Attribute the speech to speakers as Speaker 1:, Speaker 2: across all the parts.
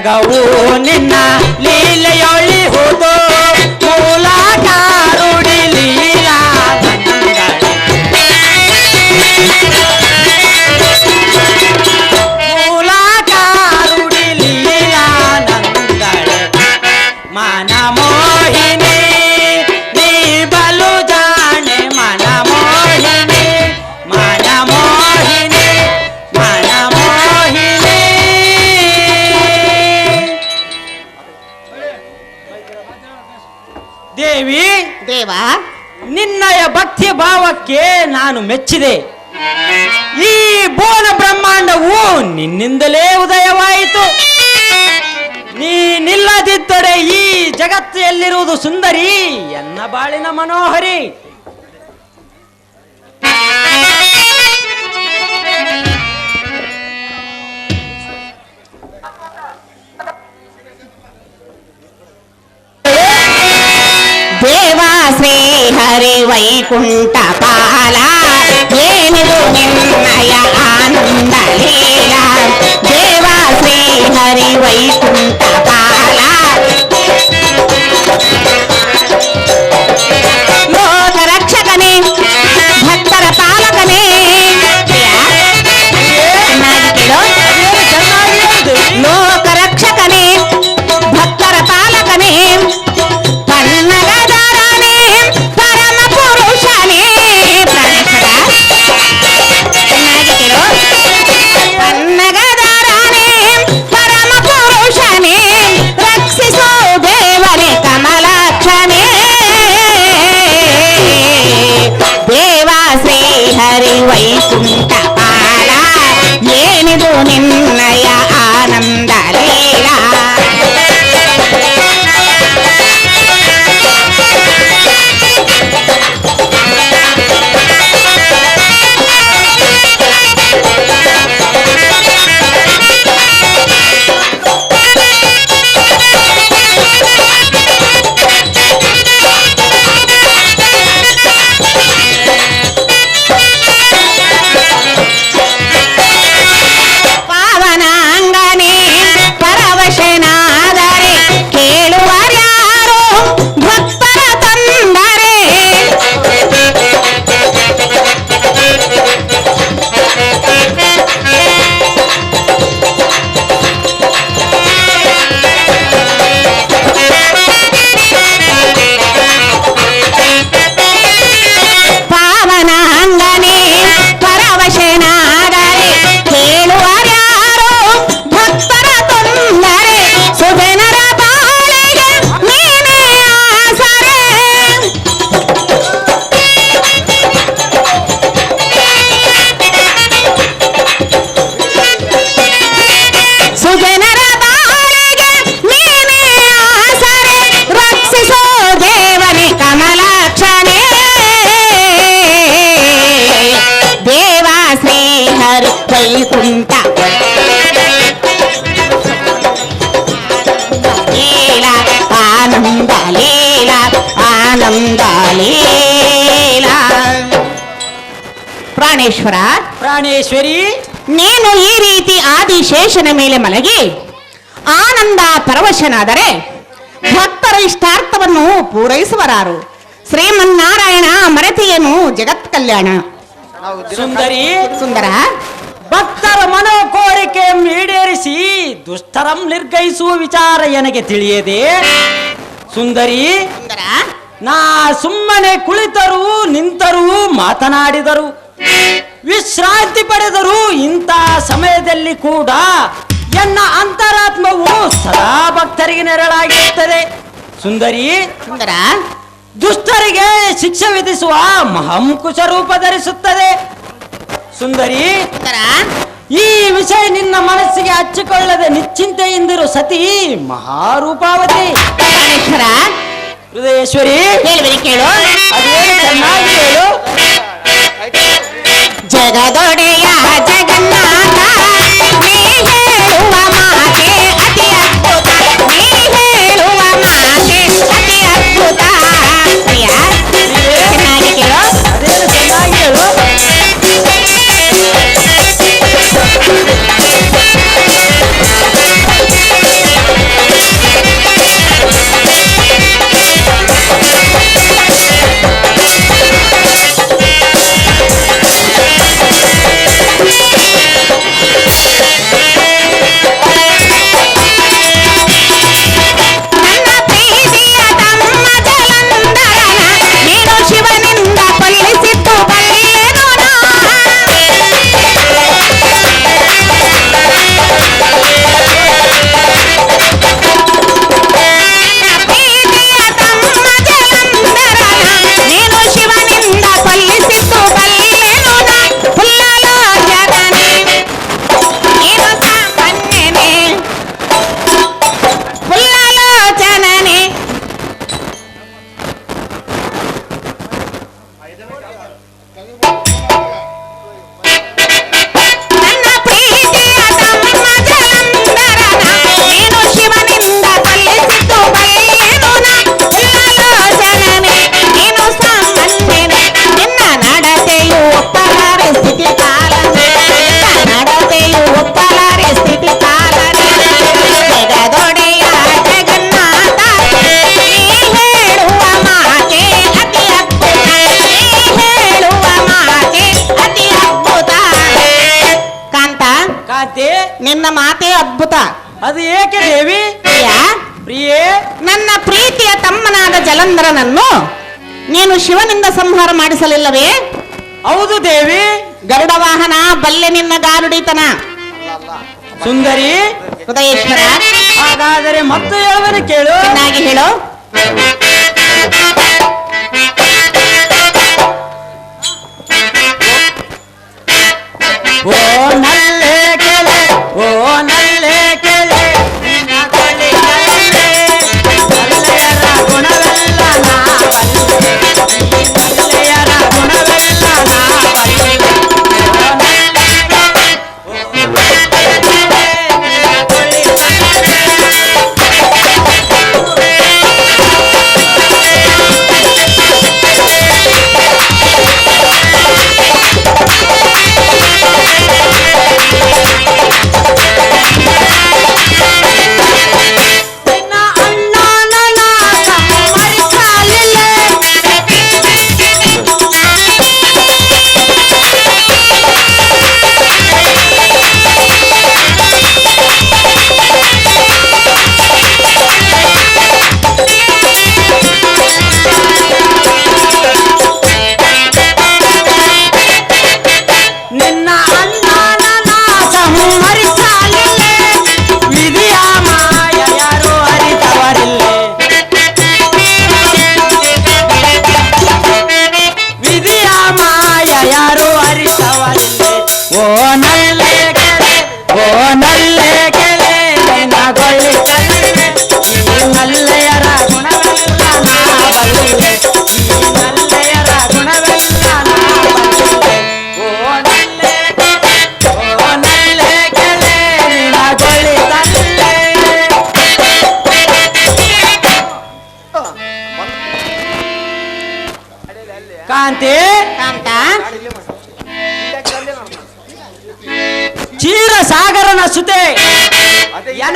Speaker 1: ಜಗವು ನಿನ್ನ ನಾನು ಮೆಚ್ಚಿದೆ. ಈ ಭುವನ ಬ್ರಹ್ಮಾಂಡವು ನಿನ್ನಿಂದಲೇ ಉದಯವಾಯಿತು. ನೀನಿಲ್ಲದಿದ್ದರೆ ಈ ಜಗತ್ತು ಎಲ್ಲಿರುವುದು ಸುಂದರಿ ಎನ್ನ ಬಾಳಿನ ಮನೋಹರಿ.
Speaker 2: ದೇವ ಶ್ರೀ ಹರಿ ವೈಕುಂಠ ಪಾಲ ಏನಿದು ನಿನ್ನಯ ಆನಂದ ಲೀಲ ದೇವ ಶ್ರೀ ವೈಕುಂಠ ಲೀಲಾ ಆನಂದ ಲೀಲಾ ಆನಂದ ಲೀಲಾ. ಪ್ರಾಣೇಶ್ವರ
Speaker 1: ಪ್ರಾಣೇಶ್ವರಿ.
Speaker 2: ನೀನು ಈ ರೀತಿ ಆದಿಶೇಷನ ಮೇಲೆ ಮಲಗಿ ಆನಂದ ಪರವಶನಾದರೆ ಭಕ್ತರ ಇಷ್ಟಾರ್ಥವನ್ನು ಪೂರೈಸುವರಾರು. ಶ್ರೀಮನ್ನಾರಾಯಣ ಮರತಿಯನು ಜಗತ್ ಕಲ್ಯಾಣ
Speaker 1: ಸುಂದರಿ.
Speaker 2: ಸುಂದರ.
Speaker 1: ಭಕ್ತರ ಮನೋ ಕೋರಿಕೆ ಈಡೇರಿಸಿ ದುಷ್ಟರಂ ನಿರ್ಗಯಿಸುವ ವಿಚಾರ ನನಗೆ ತಿಳಿಯದೆ? ಸುಂದರಿ
Speaker 2: ಸುಂದರ?
Speaker 1: ನಾ ಸುಮ್ಮನೆ ಕುಳಿತರು ನಿಂತರು ಮಾತನಾಡಿದರು. ವಿಶ್ರಾಂತಿ ಪಡೆದರು ಇಂಥ ಸಮಯದಲ್ಲಿ ಕೂಡ ಎನ್ನ ಅಂತರಾತ್ಮವು ಸದಾ ಭಕ್ತರಿಗೆ ನೆರಳಾಗಿರುತ್ತದೆ. ಸುಂದರಿ
Speaker 2: ಸುಂದರ?
Speaker 1: ದುಷ್ಟರಿಗೆ ಶಿಕ್ಷೆ ವಿಧಿಸುವ ಮಹಂಕುಶ ರೂಪ ಧರಿಸುತ್ತದೆ. ಸುಂದರಿ
Speaker 2: ಸುಂದರ.
Speaker 1: ಈ ವಿಷಯ ನಿನ್ನ ಮನಸ್ಸಿಗೆ ಹಚ್ಚಿಕೊಳ್ಳದೆ ನಿಶ್ಚಿಂತೆಯಿಂದಿರು ಸತಿ ಮಹಾರೂಪಾವತಿ.
Speaker 2: ಪ್ರಾಣೇಶ್ವರ
Speaker 1: ಹೃದಯೇಶ್ವರಿ
Speaker 2: ಕೇಳು
Speaker 1: ಅದೇನು ಚೆನ್ನಾಗಿ ಹೇಳು.
Speaker 2: ಜಗದೊಡೆಯ ಜಗನ್ನಾಥ. ಅದ್ಭುತ. ಅದು ಏಕೆ ದೇವಿ?
Speaker 1: ಪ್ರಿಯ?
Speaker 2: ಪ್ರಿಯೇ?
Speaker 1: ನನ್ನ ಪ್ರೀತಿಯ ತಮ್ಮನಾದ ಜಲಂಧರನನ್ನು ನೀನು ಶಿವನಿಂದ ಸಂಹಾರ ಮಾಡಿಸಲಿಲ್ಲವೇ?
Speaker 2: ಹೌದು ದೇವಿ.
Speaker 1: ಗರುಡ ವಾಹನ ಬಲ್ಲೆ ನಿನ್ನ ಗಾರುಡಿತನ.
Speaker 2: ಸುಂದರಿ.
Speaker 1: ಹೃದಯೇಶ್ವರ.
Speaker 2: ಹಾಗಾದರೆ ಮತ್ತೆ ಹೇಳುವನು ಕೇಳು?
Speaker 1: ಚೆನ್ನಾಗಿ ಹೇಳು.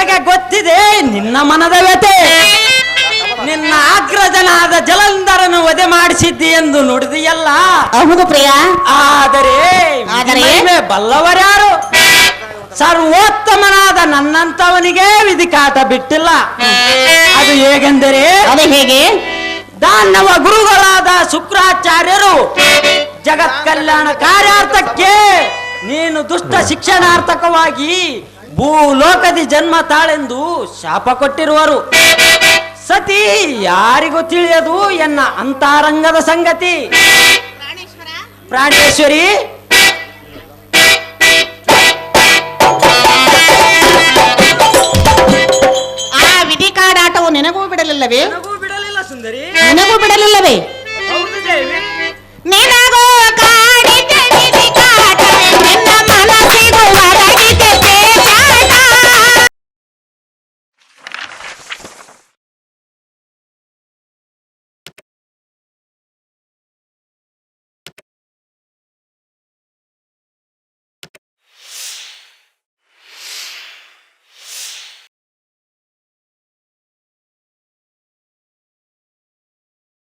Speaker 2: ನನಗೆ ಗೊತ್ತಿದೆ ನಿನ್ನ ಮನದ ವ್ಯತೆ ನಿನ್ನ ಅಗ್ರಜನಾದ ಜಲಂಧರನು ವಧೆ ಮಾಡಿಸಿದ್ದಿ ಎಂದು ನುಡಿದಿಯಲ್ಲ?
Speaker 1: ಹೌದು ಪ್ರಿಯ.
Speaker 2: ಆದರೆ ಬಲ್ಲವರ್ಯಾರು? ಸರ್ವೋತ್ತಮನಾದ ನನ್ನಂತವನಿಗೆ ವಿಧಿಕಾಟ ಬಿಟ್ಟಿಲ್ಲ. ಅದು ಹೇಗೆಂದರೆ?
Speaker 1: ಅದು ಹೇಗೆ?
Speaker 2: ದಾನವ ಗುರುಗಳಾದ ಶುಕ್ರಾಚಾರ್ಯರು ಜಗತ್ ಕಲ್ಯಾಣ ಕಾರ್ಯಾರ್ಥಕ್ಕೆ ನೀನು ದುಷ್ಟ ಶಿಕ್ಷಣಾರ್ಥಕವಾಗಿ ಭೂಲೋಕದಿ ಜನ್ಮ ತಾಳೆಂದು ಶಾಪ ಕೊಟ್ಟಿರುವರು. ಸತಿ ಯಾರಿಗೂ ತಿಳಿಯದು ಎನ್ನ ಅಂತಾರಂಗದ ಸಂಗತಿ. ಪ್ರಾಣೇಶ್ವರಿ.
Speaker 1: ಆ ವಿಧಿ ಕಾಡಾಟವು ನೆನಗೂ ಬಿಡಲಿಲ್ಲವೇ?